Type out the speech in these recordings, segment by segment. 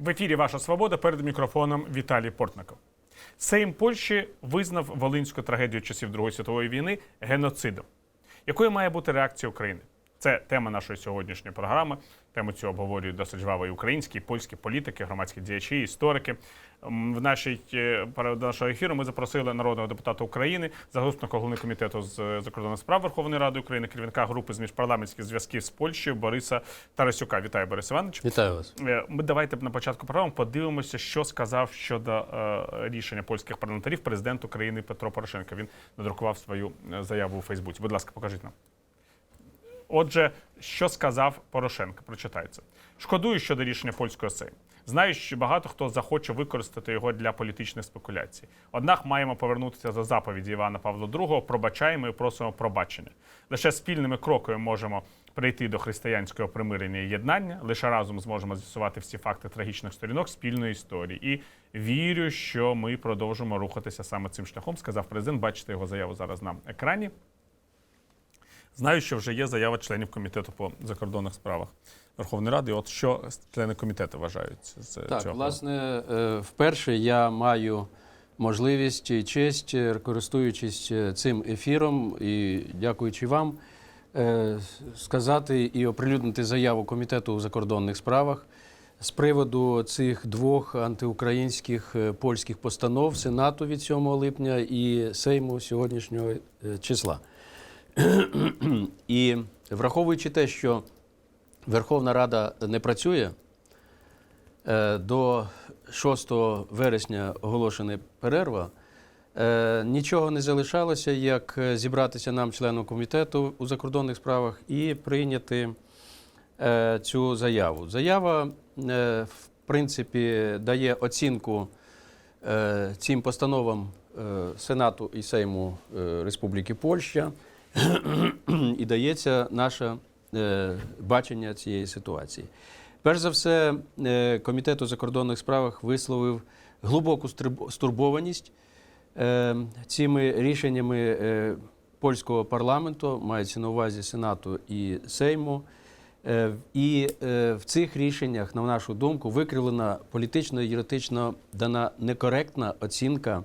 В ефірі Ваша Свобода перед мікрофоном Віталій Портников. Сейм Польщі визнав волинську трагедію часів Другої світової війни геноцидом. Якою має бути реакція України? Це тема нашої сьогоднішньої програми. Тему цю обговорюють досить жваво і українські, і польські політики, громадські діячі, історики. В нашій е, перед нашого ефіру ми запросили народного депутата України, заступника голови комітету з е, закордонних справ Верховної Ради України, керівника групи з міжпарламентських зв'язків з Польщею Бориса Тарасюка. Вітаю, Борис Іванович. Вітаю вас. Е, Ми давайте на початку програми подивимося, що сказав щодо рішення польських парламентарів президент України Петро Порошенко. Він надрукував свою заяву у Фейсбуці. Будь ласка, покажіть нам. Отже, що сказав Порошенко? Прочитайте. Шкодую щодо рішення польського Сейму. Знаю, що багато хто захоче використати його для політичних спекуляцій. Однак маємо повернутися до заповіді Івана Павла II, пробачаємо і просимо пробачення. Лише спільними кроками можемо прийти до християнського примирення і єднання. Лише разом зможемо з'ясувати всі факти трагічних сторінок спільної історії. І вірю, що ми продовжимо рухатися саме цим шляхом, сказав президент. Бачите його заяву зараз на екрані. Знаю, що вже є заява членів комітету по закордонних справах Верховної Ради. От що члени комітету вважають з Так, цього? власне, е, вперше я маю можливість і честь, е, користуючись е, цим ефіром і дякуючи вам, сказати і оприлюднити заяву комітету у закордонних справах з приводу цих двох антиукраїнських польських постанов Сенату від 7 липня і Сейму сьогоднішнього числа. І враховуючи те, що Верховна Рада не працює, е, до 6 вересня оголошена перерва. Е, Нічого не залишалося, як зібратися нам, членам комітету у закордонних справах, і прийняти е, цю заяву. Заява, в принципі, дає оцінку цим постановам Сенату і Сейму Республіки Польща і дається наше е, бачення цієї ситуації. Перш за все, е, Комітет у закордонних справах висловив глибоку стурбованість е, цими рішеннями польського парламенту, мається на увазі Сенату і Сейму. І в цих рішеннях, на нашу думку, викривлена політично і юридично дана некоректна оцінка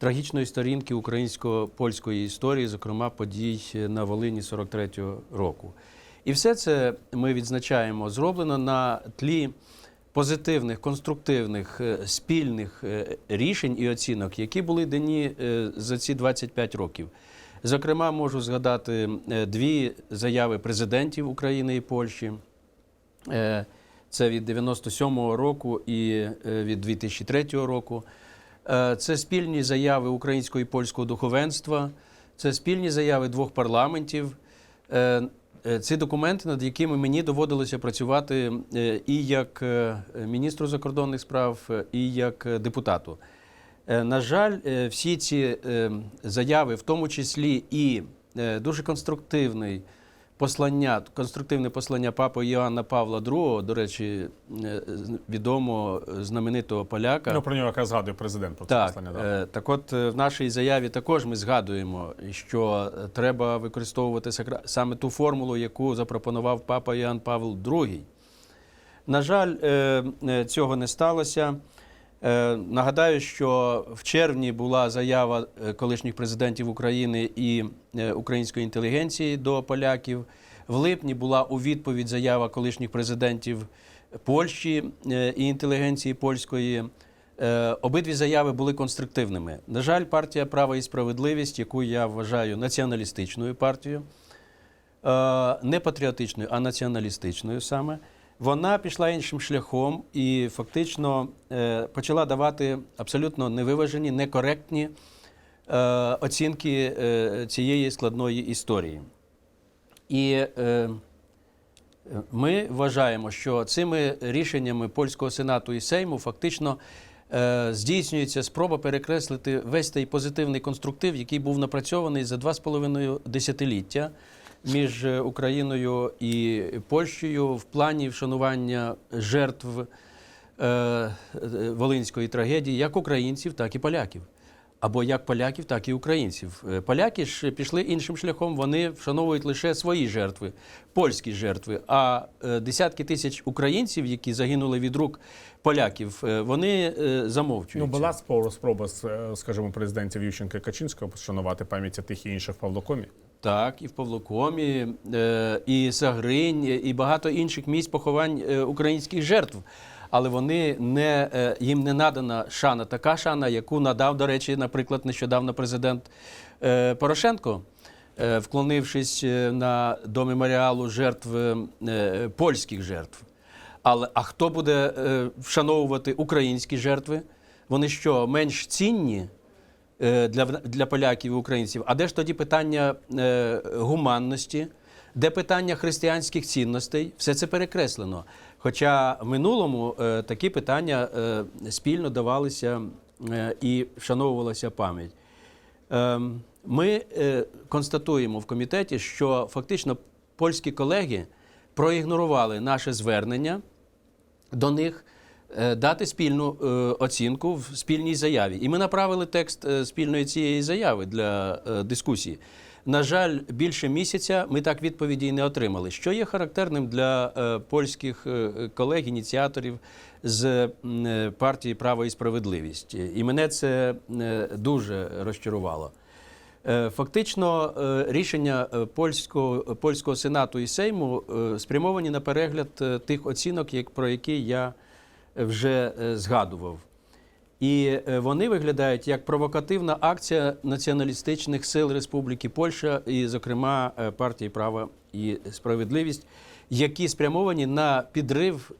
трагічної сторінки українсько-польської історії, зокрема подій на Волині 43-го року. І все це ми відзначаємо зроблено на тлі позитивних, конструктивних, е, спільних е, рішень і оцінок, які були дані е, за ці 25 років. Зокрема, можу згадати дві заяви президентів України і Польщі. Це від 97-го року і від 2003 року. Е, Це спільні заяви українського і польського духовенства, це спільні заяви двох парламентів. Е, е, Ці документи, над якими мені доводилося працювати і як міністру закордонних справ, і як депутату. На жаль, всі ці заяви, в тому числі і дуже конструктивний послання, конструктивне послання папи Іоанна Павла II, до речі, е, з- відомо е, знаменитого поляка. Ну, про нього якраз згадує президент про це Так, послання. Да. е, так от в нашій заяві також ми згадуємо, що треба використовувати сакра- саме ту формулу, яку запропонував папа Іоанн Павел II. На жаль, цього не сталося. Е, Нагадаю, що в червні була заява е, колишніх президентів України і е, української інтелігенції до поляків. В липні була у відповідь заява колишніх президентів Польщі і інтелігенції польської. Обидві заяви були конструктивними. На жаль, партія Право і справедливість, яку я вважаю націоналістичною партією, не патріотичною, а націоналістичною саме, вона пішла іншим шляхом і фактично е, почала давати абсолютно невиважені, некоректні е, оцінки е, цієї складної історії. І ми вважаємо, що цими рішеннями польського сенату і Сейму фактично здійснюється спроба перекреслити весь той позитивний конструктив, який був напрацьований за два з половиною десятиліття між е, Україною і Польщею в плані вшанування жертв е, е, волинської трагедії як українців, так і поляків. або як поляків, так і українців. Поляки ж пішли іншим шляхом. Вони вшановують лише свої жертви, польські жертви. А десятки тисяч українців, які загинули від рук поляків, вони замовчують. Ну, була спроба, скажімо, президентів Ющенка Качинського вшанувати пам'яті тих і інших в Павлокомі. Так, і в Павлокомі, е, і Сагринь, і багато інших місць поховань е, українських жертв. Але вони не е, їм не надана шана, така шана, яку надав, до речі, наприклад, нещодавно президент Порошенко, вклонившись на до меморіалу жертв польських жертв. Але а хто буде вшановувати українські жертви? Вони що, менш цінні? Е, для, для поляків і українців. А де ж тоді питання е, гуманності, де питання християнських цінностей? Все це перекреслено. Хоча в минулому е, такі питання спільно давалися і вшановувалася пам'ять. Ем, Ми констатуємо в комітеті, що фактично польські колеги проігнорували наше звернення до них дати спільну е, оцінку в спільній заяві. І ми направили текст е, спільної цієї заяви для е, дискусії. На жаль, більше місяця ми так відповіді не отримали, що є характерним для е, польських е, колег, ініціаторів з е, партії Право і справедливість. І мене це е, дуже розчарувало. Е, Фактично, е, рішення е, польського, польського сенату і Сейму е, спрямовані на перегляд е, тих оцінок, як, про які я вже е, згадував. І е, вони виглядають як провокативна акція націоналістичних сил Республіки Польща, і, зокрема, е, партії Право і справедливість, які спрямовані на підрив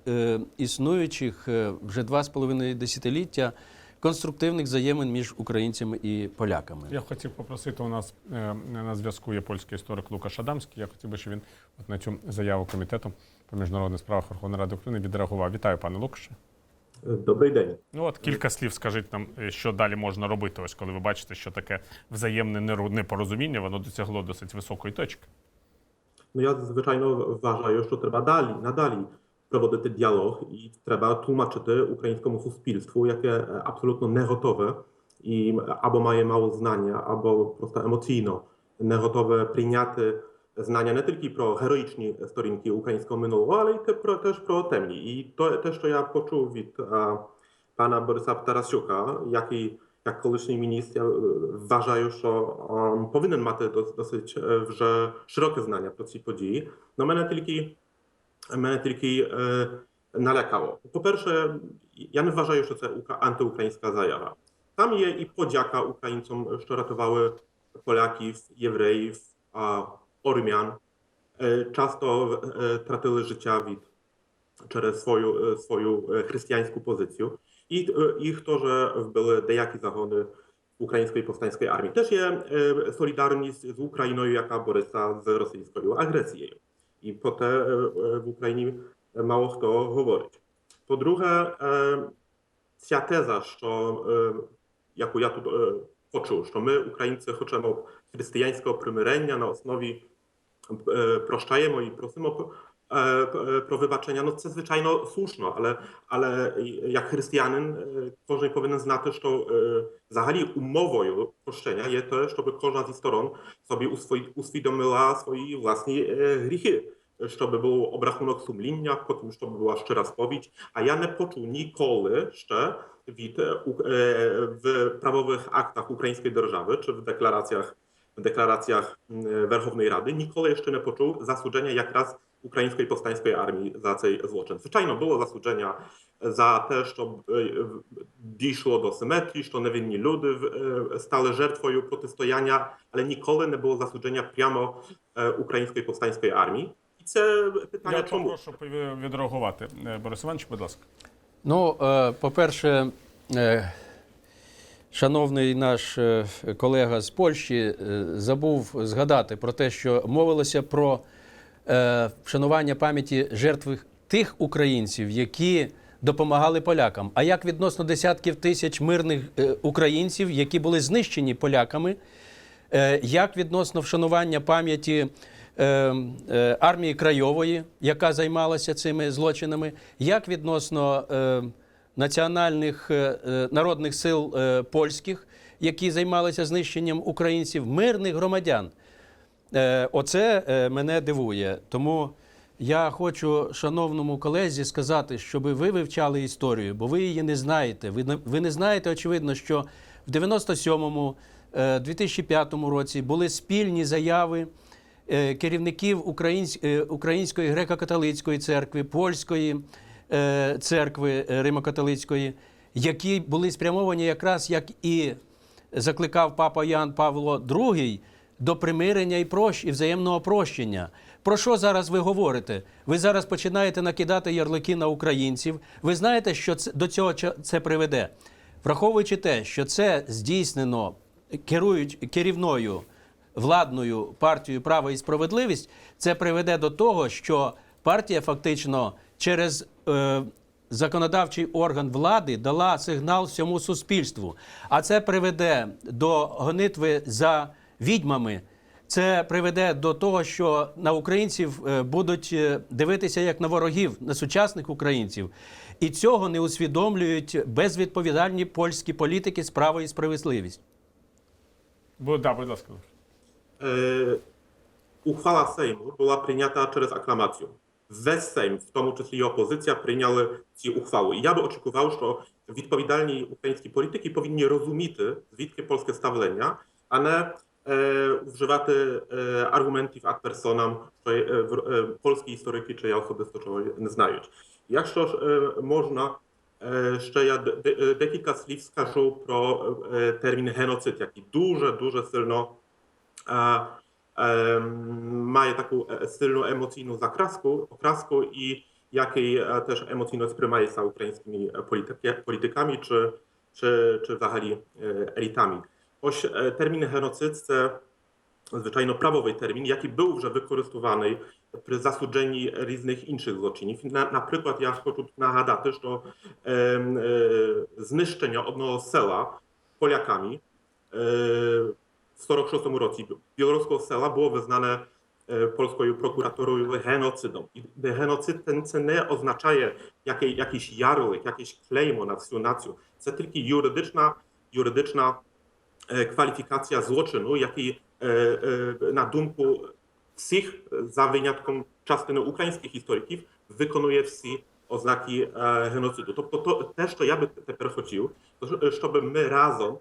існуючих вже два з половиною десятиліття конструктивних взаємин між українцями і поляками. Я хотів попросити у нас на зв'язку є польський історик Лукаш Адамський. Я хотів би, щоб він от на цю заяву комітету по міжнародних справах Верховної Ради України відреагував. Вітаю, пане Лукаше. Добрий день. Ну от кілька слів скажіть нам, е, що далі можна робити, ось коли ви бачите, що таке взаємне непорозуміння, воно досягло досить високої точки. Ну я звичайно вважаю, що треба далі, надалі проводити діалог і треба тлумачити українському суспільству, яке е, абсолютно не готове і або має mało знання, або просто емоційно не готове прийняти знання не тільки про героїчні сторінки українського минулого, але й те- про, теж про темні. І то, те, що я почув від а, пана Бориса Тарасюка, який як колишній міністр, я е, вважаю, що um, повинен мати дос- досить е, вже широке знання про ці події. Но мене тільки мене тільки е, налякало. По-перше, я не вважаю, що це ука- антиукраїнська заява. Там є і подяка українцям, що рятували поляків, євреїв, а, ормян. Е, Часто е, tratили життя від через свою, е, свою е, християнську позицію. І е, їх теж вбили деякі загони української повстанської армії. Теж є е, солідарність з Україною, яка бореться з російською агресією. І про те е, е, в Україні мало хто говорить. По-друге, е, ця теза, що е, яку я тут е, почув, що ми, українці, хочемо християнського примирення на основі е, прощаємо і просимо е, е, про вибачення. No, це звичайно слушно, але, але як християнин е, кожен повинен знати, що е, взагалі умовою прощення є те, щоб кожна зі сторон собі усвої- усвідомила свої власні е, гріхи. Щоб був обрахунок сумління, потім щоб була щира сповідь. А я не почув ніколи ще від е, у- е, в правових актах української держави чи в deklaracjach w deklaracjach mm, Werchownej Rady nikogo jeszcze nie poczuł zasłużenia jak raz Ukraińskiej Powstańskiej Armii za цей злочин. Звичайно, було засудження за те, що е, дійшло до симетрії, що невинні люди е, стали жертвою протистояння, але ніколи не було засудження прямо е, Це питання Я чому? попрошу відреагувати. Е, Борис Іванович, будь ласка. Ну, е, по-перше, е, шановний наш колега з Польщі забув згадати про те, що мовилося про вшанування пам'яті жертв тих українців, які допомагали полякам. А як відносно десятків тисяч мирних е, українців, які були знищені поляками? Е, Як відносно вшанування пам'яті армії Крайової, яка займалася цими злочинами, як відносно е, національних е, е, народних сил е, польських, які займалися знищенням українців, мирних громадян. Е, Оце е, мене дивує. Тому я хочу шановному колезі сказати, щоб ви вивчали історію, бо ви її не знаєте. Ви не, знаєте, очевидно, що в 97-му, е, 2005 році були спільні заяви е, керівників е, Української греко-католицької церкви, польської е, церкви е, Римо-католицької, які були спрямовані якраз як і закликав папа Ян Павло II до примирення і, прощ, і взаємного прощення. Про що зараз ви говорите? Ви зараз починаєте накидати ярлики на українців. Ви знаєте, що це, до цього це приведе. Враховуючи те, що це здійснено керують керівною владною партією Право і справедливість, це приведе до того, що партія фактично через е, законодавчий орган влади дала сигнал всьому суспільству. А це приведе до гонитви за відьмами. Це приведе до того, що на українців е, будуть е, дивитися як на ворогів, на сучасних українців. І цього не усвідомлюють безвідповідальні польські політики з право і справедливість. Бу- да, будь ласка. E, Uchwała Sejmu była przyjęta przez aklamację. Wесь Sejm, w тому числі і опозиція, прийняли ці ухвали. І я би очікував, що відповідальні українські політики повинні розуміти, звідки польське ставлення, а не е, вживати е, аргументів ad personam, що е, в- е, польські історики чи я особисто чого не знають. Якщо ж е, можна, е, ще я де- де- декілька слів скажу про е, термін геноцид, який дуже, дуже сильно е, е, має таку е, сильну емоційну закраску, окраску і який е, теж емоційно сприймається українськими е, політики, політиками чи, чи, чи взагалі е, елітами. Ось е, термін геноцид це звичайно правовий термін, який був вже використаний при засудженні різних інших злочинів. На, наприклад, я хочу тут нагадати, що е, е, знищення одного села Polakami е, в 46 році білоруського села було визнане е, польською прокуратурою геноцидом. І де геноцид ten це не означає який, якийсь ярлик, якесь клеймо на всю націю. Це тільки юридична, юридична е, kwalifikacja zloczynu, jaki e, e, na думку всіх, за винятком частини українських істориків, виконує всі ознаки е, геноциду. Тобто то, те, що я би тепер хотів, то, щоб ми разом е,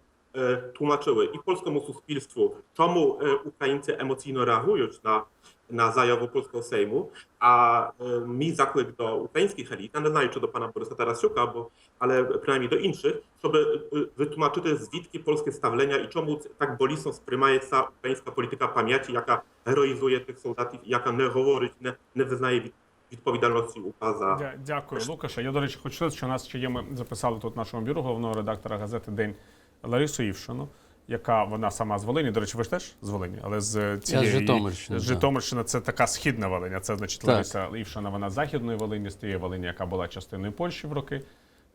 tłumaczyły і польському суспільству, чому е, українці емоційно реагують на, на заяву польського Сейму, а е, мій заклик до українських еліт, я не знаю, чи до pana Тарасюка, бо, але принаймні до інших, щоб е, витлумачити, звідки польське ставлення і чому це так болісно сприймається українська політика пам'яті, яка героїзує тих солдатів, яка не говорить, не, не визнає від, відповідальності УПА за Дякую, Лукаша. Я, до речі, хочу що нас ще є. Ми записали тут нашому бюро головного редактора газети День Ларису Івшину, яка вона сама з Волині. До речі, ви ж теж з Волині, але з цієї Житомирщини, З так. Житомирщини це така східна Волиня. Це значить Так. Лариса Івшина, вона з західної Волині, з тієї Волині, яка була частиною Польщі в роки.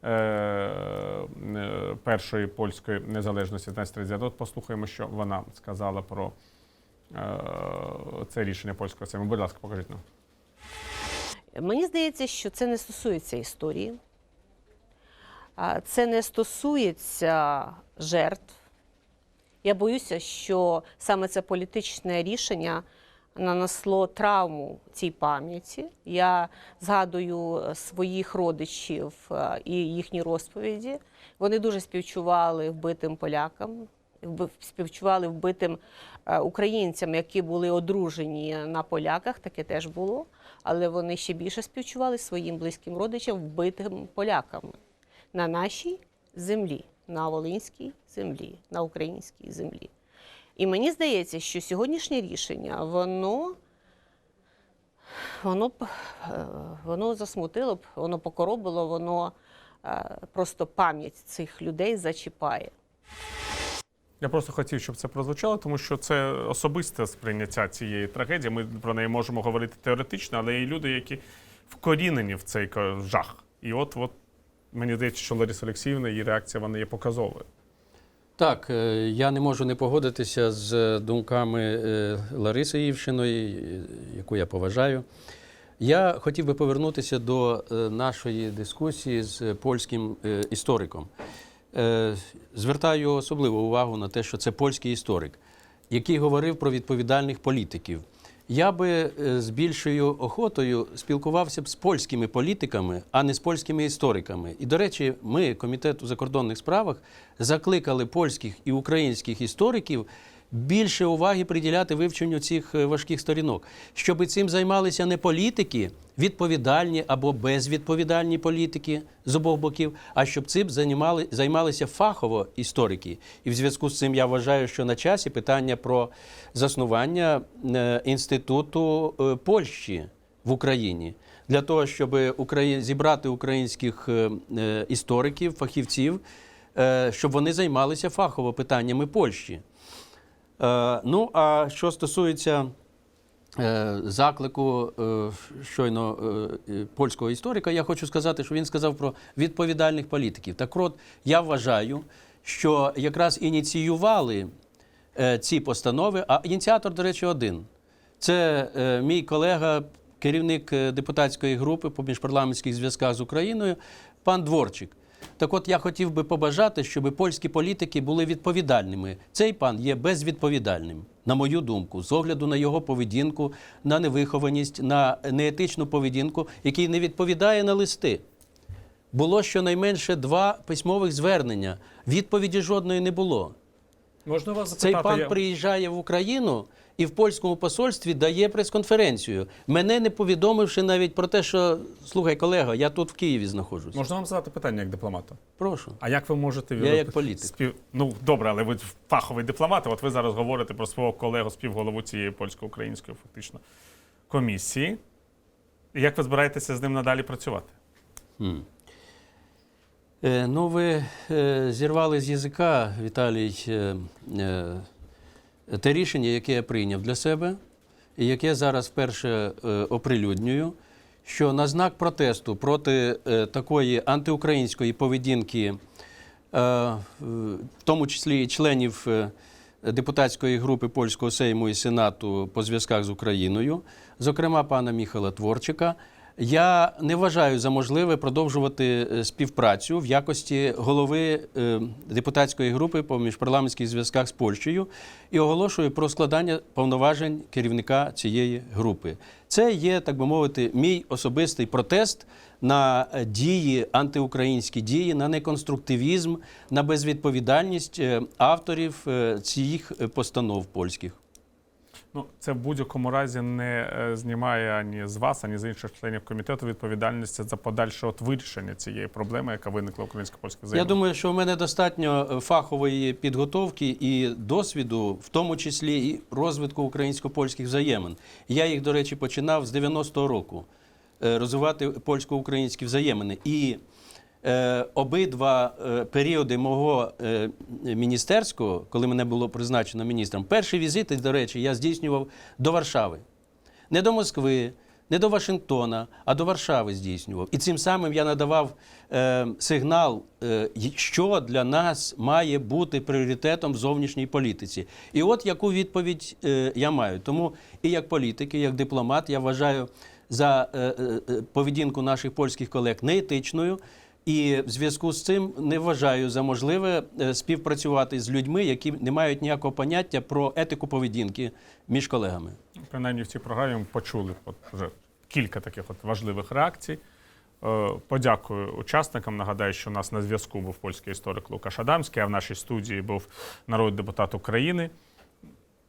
е, е, Першої польської незалежності 1930. От послухаємо, що вона сказала про е, це рішення польського Сейму. Будь ласка, покажіть нам. Мені здається, що це не стосується історії, це не стосується жертв. Я боюся, що саме це політичне рішення нанесло травму цій пам'яті. Я згадую своїх родичів е, і їхні розповіді. Вони дуже співчували вбитим полякам, співчували вбитим е, українцям, які були одружені на поляках, таке теж було. Але вони ще більше співчували своїм близьким родичам, вбитим поляками на нашій землі, на Волинській землі, на українській землі. І мені здається, що сьогоднішнє рішення, воно, воно, е, воно засмутило б, воно покоробило, воно е, просто пам'ять цих людей зачіпає. Я просто хотів, щоб це прозвучало, тому що це особисте сприйняття цієї трагедії. Ми про неї можемо говорити теоретично, але є люди, які вкорінені в цей жах. І от, от мені здається, що Лариса Олексіївна, її реакція вона є показовою. Так, е, я не можу не погодитися з думками е, Лариси Івшиної, е, яку я поважаю. Я хотів би повернутися до е, нашої дискусії з польським істориком. звертаю особливу увагу на те, що це польський історик, який говорив про відповідальних політиків. Я би е, з більшою охотою спілкувався б з польськими політиками, а не з польськими істориками. І, до речі, ми, Комітет у закордонних справах, закликали польських і українських істориків більше уваги приділяти вивченню цих е, важких сторінок, щоб цим займалися не політики, відповідальні або безвідповідальні політики з обох боків, а щоб цим займали, займалися фахово історики. І в зв'язку з цим я вважаю, що на часі питання про заснування е, інституту е, Польщі в Україні. Для того, щоб Украї... зібрати українських істориків, фахівців, щоб вони займалися фахово питаннями Польщі. Е, ну, а що стосується е, заклику е, щойно польського історика, я хочу сказати, що він сказав про відповідальних політиків. Так от, я вважаю, що якраз ініціювали ці постанови, а ініціатор, до речі, один. Це мій колега, керівник депутатської групи по міжпарламентських зв'язках з Україною, пан Дворчик. Так от я хотів би побажати, щоб польські політики були відповідальними. Цей пан є безвідповідальним, на мою думку, з огляду на його поведінку, на невихованість, на неетичну поведінку, який не відповідає на листи. Було щонайменше два письмових звернення. Відповіді жодної не було. Можна вас запитати? Цей пан приїжджає в Україну і в польському посольстві дає прес-конференцію, мене не повідомивши навіть про те, що слухай, колега, я тут в Києві знаходжусь. Можна вам задати питання як дипломату? Прошу. А як ви можете Я як політик. Спів... Ну добре, але ви фаховий дипломат. От ви зараз говорите про свого колегу співголову цієї польсько-української фактично комісії. Як ви збираєтеся з ним надалі працювати? Е, ну, ви е, зірвали з язика, Віталій, е, е, те рішення, яке я прийняв для себе, і яке зараз вперше е, оприлюднюю, що на знак протесту проти е, такої антиукраїнської поведінки, е, в тому числі і членів е, депутатської групи Польського Сейму і Сенату по зв'язках з Україною, зокрема пана Міхала Творчика, я не вважаю за можливе продовжувати е, співпрацю в якості голови е, депутатської групи по міжпарламентських зв'язках з Польщею і оголошую про складання повноважень керівника цієї групи. Це є, так би мовити, мій особистий протест на е, дії, антиукраїнські дії, на неконструктивізм, на безвідповідальність авторів цих постанов польських. Ну, це в будь-якому разі не е, знімає ані з вас, ані з інших членів комітету відповідальності за подальше от вирішення цієї проблеми, яка виникла в українсько-польських Я думаю, що в мене достатньо е, фахової підготовки і досвіду, в тому числі і розвитку українсько-польських взаємин. Я їх, до речі, починав з 90-го року е, розвивати польсько-українські взаємини. І обидва е, періоди мого е, міністерського, коли мене було призначено міністром, перші візити, до речі, я здійснював до Варшави. Не до Москви, не до Вашингтона, а до Варшави здійснював. І цим самим я надавав е, сигнал, е, що для нас має бути пріоритетом в зовнішній політиці. І от яку відповідь е, я маю. Тому і як політик, і як дипломат я вважаю за е, е, е, поведінку наших польських колег неетичною. І в зв'язку з цим не вважаю за можливе е, співпрацювати з людьми, які не мають ніякого поняття про етику поведінки між колегами. Принаймні в цій програмі ми почули от вже кілька таких от важливих реакцій. Е, Подякую учасникам. Нагадаю, що у нас на зв'язку був польський історик Лукаш Адамський, а в нашій студії був народний депутат України.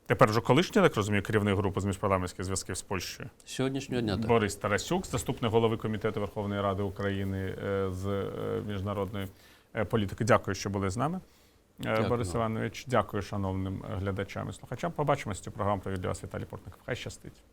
Тепер вже колишній, так розумію, керівник групи з міжпарламентських зв'язків з Польщею. Сьогоднішнього дня так. Борис Тарасюк, заступник голови комітету Верховної Ради України е, з е, міжнародної е, політики. Дякую, що були з нами. Дякую Борис. Іванович, дякую шановним глядачам і слухачам. Побачимось Цю програму провів для вас Віталій Портников. Хай щастить.